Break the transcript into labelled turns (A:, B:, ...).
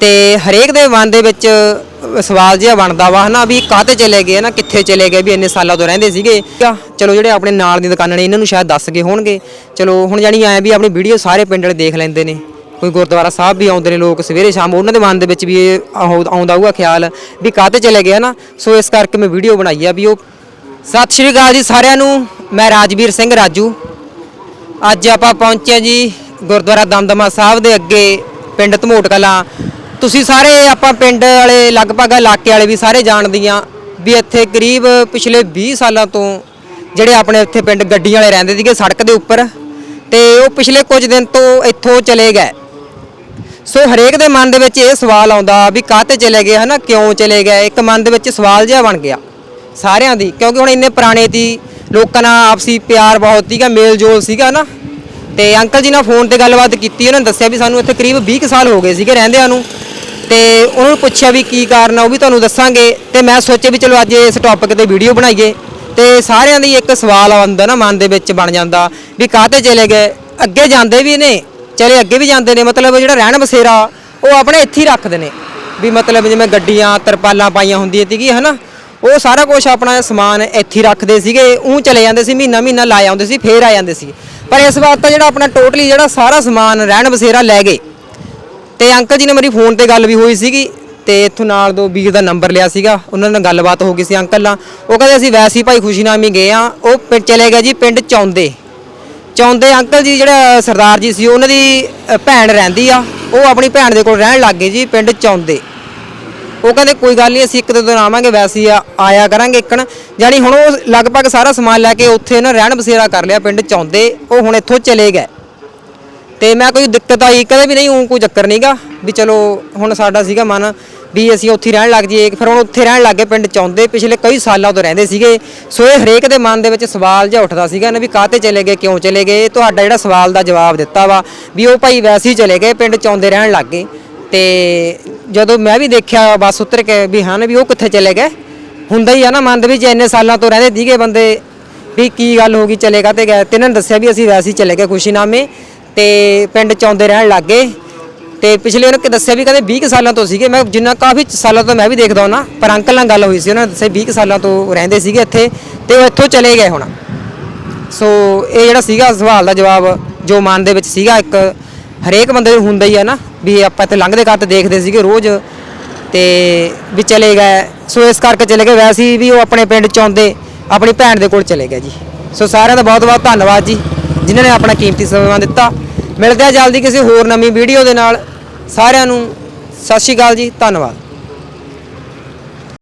A: ਤੇ ਹਰੇਕ ਦੇ ਮਨ ਦੇ ਵਿੱਚ ਸਵਾਲ ਜਿਹਾ ਬਣਦਾ ਵਾ, ਹਨਾ, ਵੀ ਕਾਹਤੇ ਚਲੇ ਗਏ ਨਾ ਕਿੱਥੇ ਚਲੇ ਗਏ, ਵੀ ਇੰਨੇ ਸਾਲਾਂ ਤੋਂ ਰਹਿੰਦੇ ਸੀਗੇ। ਚਲੋ, ਜਿਹੜੇ ਆਪਣੇ ਨਾਲ ਦੀਆਂ ਦੁਕਾਨਾਂ ਨੇ, ਇਹਨਾਂ ਨੂੰ ਸ਼ਾਇਦ ਦੱਸ ਗਏ ਹੋਣਗੇ। ਚਲੋ, ਹੁਣ ਜਾਨੀ ਐ ਵੀ ਆਪਣੀ ਵੀਡੀਓ ਸਾਰੇ ਪਿੰਡ ਵਾਲੇ ਦੇਖ ਲੈਂਦੇ ਨੇ। ਕੋਈ ਗੁਰਦੁਆਰਾ ਸਾਹਿਬ ਵੀ ਆਉਂਦੇ ਨੇ ਲੋਕ ਸਵੇਰੇ ਸ਼ਾਮ, ਉਹਨਾਂ ਦੇ ਮਨ ਦੇ ਵਿੱਚ ਵੀ ਇਹ ਆਉ- ਆਉਂਦਾ ਹੋਊਗਾ ਖਿਆਲ ਵੀ ਕਾਹਤੇ ਚਲੇ ਗਏ ਨਾ ਸੋ ਇਸ ਕਰਕੇ ਮੈਂ ਵੀਡੀਓ ਬਣਾਈ ਆ ਵੀ ਉਹ ਸਤਿ ਸ਼੍ਰੀ ਅਕਾਲ ਜੀ ਸਾਰਿਆਂ ਨੂੰ। ਮੈਂ ਰਾਜਵੀਰ ਸਿੰਘ ਰਾਜੂ। ਅੱਜ ਆਪਾਂ ਪਹੁੰਚੇ ਜੀ ਗੁਰਦੁਆਰਾ ਦਮਦਮਾ ਸਾਹਿਬ ਦੇ ਅੱਗੇ, ਪਿੰਡ ਧਮੋਟ ਕਲਾਂ ਤੁਸੀਂ ਸਾਰੇ ਆਪਾਂ ਪਿੰਡ ਵਾਲੇ, ਲਗਭਗ ਇਲਾਕੇ ਵਾਲੇ ਵੀ ਸਾਰੇ ਜਾਣਦੀਆਂ ਵੀ ਇੱਥੇ ਕਰੀਬ ਪਿਛਲੇ 20 ਸਾਲਾਂ ਤੋਂ ਜਿਹੜੇ ਆਪਣੇ ਇੱਥੇ ਪਿੰਡ ਗੱਡੀ ਵਾਲੇ ਰਹਿੰਦੇ ਸੀਗੇ ਸੜਕ ਦੇ ਉੱਪਰ ਤੇ ਉਹ ਪਿਛਲੇ ਕੁਝ ਦਿਨ ਤੋਂ ਇੱਥੋਂ ਚਲੇ ਗਏ। ਸੋ ਹਰੇਕ ਦੇ ਮਨ ਦੇ ਵਿੱਚ ਇਹ ਸਵਾਲ ਆਉਂਦਾ ਵੀ ਕਾਹਤੇ ਚਲੇ ਗਏ, ਹਨਾ? ਕਿਉਂ ਚਲੇ ਗਏ? ਇੱਕ ਮਨ ਦੇ ਵਿੱਚ ਸਵਾਲ ਜਿਹਾ ਬਣ ਗਿਆ ਸਾਰਿਆਂ ਦੀ, ਕਿਉਂਕਿ ਹੁਣ ਇੰਨੇ ਪੁਰਾਣੇ ਸੀ ਲੋਕਾਂ ਨਾਲ ਆਪਸੀ ਪਿਆਰ ਬਹੁਤ ਸੀਗਾ ਮੇਲ ਜੋਲ ਸੀਗਾ ਨਾ ਤੇ ਅੰਕਲ ਜੀ ਨਾਲ ਫੋਨ ਤੇ ਗੱਲਬਾਤ ਕੀਤੀ, ਉਹਨਾਂ ਨੇ ਦੱਸਿਆ ਵੀ ਸਾਨੂੰ ਇੱਥੇ ਕਰੀਬ 20 ਕੁ ਸਾਲ ਹੋ ਗਏ ਸੀਗੇ ਰਹਿੰਦਿਆਂ ਨੂੰ। ਤੇ ਉਹਨਾਂ ਨੂੰ ਪੁੱਛਿਆ ਵੀ ਕੀ ਕਾਰਨ ਆ, ਉਹ ਵੀ ਤੁਹਾਨੂੰ ਦੱਸਾਂਗੇ। ਤੇ ਮੈਂ ਸੋਚਿਆ ਵੀ ਚਲੋ ਅੱਜ ਇਸ ਟੌਪਿਕ ਤੇ ਵੀਡੀਓ ਬਣਾਈਏ। ਤੇ ਸਾਰਿਆਂ ਦੀ ਇੱਕ ਸਵਾਲ ਆਉਂਦਾ ਨਾ ਮਨ ਦੇ ਵਿੱਚ ਬਣ ਜਾਂਦਾ ਵੀ ਕਾਹਤੇ ਚਲੇ ਗਏ? ਅੱਗੇ ਜਾਂਦੇ ਵੀ ਨੇ, ਚਲੇ ਅੱਗੇ ਵੀ ਜਾਂਦੇ ਨੇ, ਮਤਲਬ ਜਿਹੜਾ ਰਹਿਣ ਬਸੇਰਾ, ਉਹ ਆਪਣੇ ਇੱਥੇ ਹੀ ਰੱਖਦੇ ਨੇ। ਵੀ ਮਤਲਬ ਜਿਵੇਂ ਗੱਡੀਆਂ, ਤਰਪਾਲਾਂ ਪਾਈਆਂ ਹੁੰਦੀਆਂ ਸੀਗੀ ਹਨਾ? ਉਹ ਸਾਰਾ ਕੁਝ ਆਪਣਾ ਸਮਾਨ ਇੱਥੇ ਹੀ ਰੱਖਦੇ ਸੀਗੇ ਉਹ ਚਲੇ ਜਾਂਦੇ ਸੀ, ਮਹੀਨਾ ਮਹੀਨਾ ਲਾ ਆਉਂਦੇ ਸੀ, ਫੇਰ ਆ ਜਾਂਦੇ ਸੀ। ਪਰ ਇਸ ਵਾਰ ਤਾਂ ਜਿਹੜਾ ਆਪਣਾ ਟੋਟਲੀ ਜਿਹੜਾ ਸਾਰਾ ਸਮਾਨ ਰਹਿਣ ਬਸੇਰਾ ਲੈ ਗਏ। ਤੇ ਅੰਕਲ ਜੀ ਨੇ ਮੇਰੀ ਫੋਨ ਤੇ ਗੱਲ ਵੀ ਹੋਈ ਸੀਗੀ ਤੇ ਇੱਥੋਂ ਨਾਲ ਦੋ ਵੀਰ ਦਾ ਨੰਬਰ ਲਿਆ ਸੀਗਾ, ਉਹਨਾਂ ਨਾਲ ਗੱਲਬਾਤ ਹੋ ਗਈ ਸੀ ਅੰਕਲ ਨਾਲ। ਉਹ ਕਹਿੰਦੇ ਅਸੀਂ ਵੈਸੇ ਹੀ ਭਾਈ ਹੀ ਗਏ ਆ ਉਹ ਪਿੰਡ ਚਲੇ ਗਏ ਜੀ ਪਿੰਡ ਚੌਂਦੇ। ਚੌਂਦੇ ਅੰਕਲ ਜੀ ਜਿਹੜਾ ਸਰਦਾਰ ਜੀ ਸੀ, ਉਹਨਾਂ ਦੀ ਭੈਣ ਰਹਿੰਦੀ ਆ, ਉਹ ਆਪਣੀ ਭੈਣ ਦੇ ਕੋਲ ਰਹਿਣ ਲੱਗ ਗਏ ਜੀ ਪਿੰਡ ਚੌਂਦੇ। ਉਹ ਕਹਿੰਦੇ ਕੋਈ ਗੱਲ ਨਹੀਂ, ਅਸੀਂ ਇੱਕ ਦੋ ਦਿਨ ਆਵਾਂਗੇ, ਵੈਸੇ ਆ- ਆਇਆ ਕਰਾਂਗੇ ਇੱਕਣ ਜਾਨੀ ਹੁਣ ਉਹ ਲਗਭਗ ਸਾਰਾ ਸਮਾਨ ਲੈ ਕੇ ਉੱਥੇ ਨਾ ਰਹਿਣ ਬਸੇਰਾ ਕਰ ਲਿਆ ਪਿੰਡ ਚੌਂਦੇ, ਉਹ ਹੁਣ ਇੱਥੋਂ ਚਲੇ ਗਏ। ਤੇ ਮੈਂ ਕੋਈ ਦਿੱਕਤ ਆਈ, ਕਦੇ ਵੀ ਨਹੀਂ ਉਹ ਕੋਈ ਚੱਕਰ ਨਹੀਂਗਾ ਵੀ ਚਲੋ ਹੁਣ ਸਾਡਾ ਸੀਗਾ ਮਨ ਵੀ ਅਸੀਂ ਉੱਥੇ ਹੀ ਰਹਿਣ ਲੱਗ ਜਾਈਏ। ਫਿਰ ਹੁਣ ਉੱਥੇ ਰਹਿਣ ਲੱਗੇ ਪਿੰਡ ਚੌਂਦੇ, ਪਿਛਲੇ ਕਈ ਸਾਲਾਂ ਤੋਂ ਰਹਿੰਦੇ ਸੀਗੇ। ਸੋ ਇਹ ਹਰੇਕ ਦੇ ਮਨ ਦੇ ਵਿੱਚ ਸਵਾਲ ਜਿਹਾ ਉੱਠਦਾ ਸੀਗਾ ਨਾ ਵੀ ਕਾਹਤੇ ਚਲੇ ਗਏ, ਕਿਉਂ ਚਲੇ ਗਏ? ਤੁਹਾਡਾ ਜਿਹੜਾ ਸਵਾਲ ਦਾ ਜਵਾਬ ਦਿੱਤਾ ਵਾ ਵੀ ਉਹ ਭਾਈ ਵੈਸੇ ਹੀ ਚਲੇ ਗਏ, ਪਿੰਡ ਚੌਂਦੇ ਰਹਿਣ ਲੱਗ ਗਏ। ਤੇ ਜਦੋਂ ਮੈਂ ਵੀ ਦੇਖਿਆ ਬੱਸ ਉਤਰ ਕੇ ਵੀ ਹਨ ਵੀ ਉਹ ਕਿੱਥੇ ਚਲੇ ਗਏ? ਹੁੰਦਾ ਹੀ ਆ ਨਾ ਮਨ ਦੇ ਵਿੱਚ, ਇੰਨੇ ਸਾਲਾਂ ਤੋਂ ਰਹਿੰਦੇ ਸੀਗੇ ਬੰਦੇ ਵੀ ਕੀ ਗੱਲ ਹੋ ਗਈ, ਚਲੇ ਕਾਤੇ ਗਏ? ਤੇ ਇਹਨਾਂ ਨੇ ਦੱਸਿਆ ਵੀ ਅਸੀਂ ਵੈਸੇ ਹੀ ਚਲੇ ਗਏ ਖੁਸ਼ੀਨਾਮੇ। ਤੇ ਪਿੰਡ ਚੌਂਦੇ ਰਹਿਣ ਲੱਗ ਗਏ। ਤੇ ਪਿਛਲੇ ਉਹਨਾਂ ਕਿ ਦੱਸਿਆ ਵੀ ਕਹਿੰਦੇ 20 ਕੁ ਸਾਲਾਂ ਤੋਂ ਸੀਗੇ। ਮੈਂ ਜਿੰਨਾ ਕਾਫੀ ਸਾਲਾਂ ਤੋਂ ਮੈਂ ਵੀ ਦੇਖਦਾ ਹਾਂ ਪਰ ਅੰਕਲ ਨਾਲ ਗੱਲ ਹੋਈ ਸੀ। ਉਹਨਾਂ ਨੇ ਦੱਸਿਆ 20 ਕੁ ਸਾਲਾਂ ਤੋਂ ਰਹਿੰਦੇ ਸੀਗੇ ਇੱਥੇ ਤੇ ਉਹ ਇੱਥੋਂ ਚਲੇ ਗਏ ਹੁਣ। ਸੋ ਇਹ ਜਿਹੜਾ ਸੀਗਾ ਸਵਾਲ ਦਾ ਜਵਾਬ ਜੋ ਮਨ ਦੇ ਵਿੱਚ ਸੀਗਾ, ਇੱਕ ਹਰੇਕ ਬੰਦੇ ਨੂੰ ਹੁੰਦਾ ਹੀ ਆ ਨਾ ਵੀ ਆਪਾਂ ਇੱਥੇ ਲੰਘਦੇ ਘੱਟ ਦੇਖਦੇ ਸੀਗੇ ਰੋਜ਼ ਤੇ ਵੀ ਚਲੇ ਗਏ। ਸੋ ਇਸ ਕਰਕੇ ਚਲੇ ਗਏ। ਵੈਸੇ ਹੀ ਵੀ ਉਹ ਆਪਣੇ ਪਿੰਡ ਚ ਆਉਂਦੇ, ਆਪਣੀ ਭੈਣ ਦੇ ਕੋਲ ਚਲੇ ਗਏ ਜੀ। ਸੋ ਸਾਰਿਆਂ ਦਾ ਬਹੁਤ ਬਹੁਤ ਧੰਨਵਾਦ ਜੀ, ਜਿਨ੍ਹਾਂ ਨੇ ਆਪਣਾ ਕੀਮਤੀ ਸਮਾਂ ਦਿੱਤਾ। ਮਿਲਦੇ ਆ ਜਲਦੀ ਕਿਸੇ ਹੋਰ ਨਵੀਂ ਵੀਡੀਓ ਦੇ ਨਾਲ। ਸਾਰਿਆਂ ਨੂੰ ਸਤਿ ਸ਼੍ਰੀ ਅਕਾਲ ਜੀ, ਧੰਨਵਾਦ।